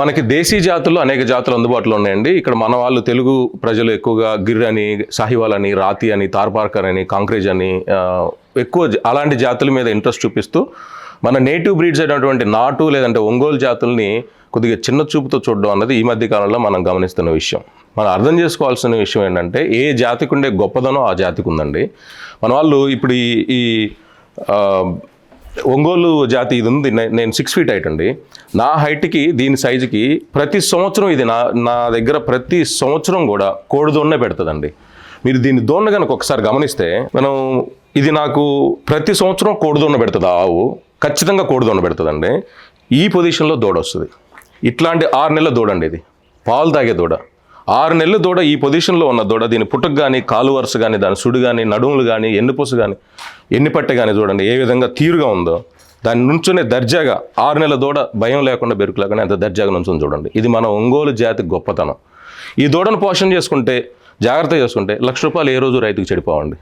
మనకి దేశీ జాతులు అనేక జాతులు అందుబాటులో ఉన్నాయండి. ఇక్కడ మన వాళ్ళు తెలుగు ప్రజలు ఎక్కువగా గిర్ అని సాహివాల్ అని రాతి అని తార్పార్కర్ అని కాంక్రేజ్ అని ఎక్కువ అలాంటి జాతుల మీద ఇంట్రెస్ట్ చూపిస్తూ మన నేటివ్ బ్రీడ్స్ అయినటువంటి నాటు లేదంటే ఒంగోలు జాతుల్ని కొద్దిగా చిన్న చూపుతో చూడడం అన్నది ఈ మధ్య కాలంలో మనం గమనిస్తున్న విషయం. మనం అర్థం చేసుకోవాల్సిన విషయం ఏంటంటే ఏ జాతికి ఉండే గొప్పదనం ఆ జాతికి ఉందండి మన వాళ్ళు ఇప్పుడు ఈ ఒంగోలు జాతి ఇది ఉంది. నేను సిక్స్ ఫీట్ హైట్ అండి. నా హైట్కి దీని సైజుకి ప్రతి సంవత్సరం ఇది నా నా దగ్గర ప్రతి సంవత్సరం కూడా కోడిదోన్నే పెడుతుందండి. మీరు దీన్ని దోన్న కనుక ఒకసారి గమనిస్తే మనం ఇది నాకు ప్రతి సంవత్సరం కోడిదోన్న పెడుతుంది? ఆవు. ఖచ్చితంగా కోడిదోన్న పెడుతుందండి. ఈ పొజిషన్లో దూడ వస్తుంది. ఇట్లాంటి ఆరు నెలల దూడ అండి ఇది. పాలు తాగే దూడ. ఆరు నెలల దూడ ఈ పొజిషన్లో ఉన్న దూడ దీని పుట్టుకు కానీ కాలు వరుస కానీ దాని సుడు కానీ నడుములు కానీ ఎన్నుపూస కానీ ఎన్ని పట్టె కానీ చూడండి ఏ విధంగా తీరుగా ఉందో దాని నుంచునే దర్జాగా ఆరు నెలల దూడ భయం లేకుండా బెరుకు లేకుండా ఎంత దర్జాగా నుంచుని చూడండి. ఇది మన ఒంగోలు జాతి గొప్పతనం. ఈ దూడను పోషణ చేసుకుంటే జాగ్రత్త చేసుకుంటే లక్ష రూపాయలు ఏ రోజు రైతుకు చెడిపోవండి.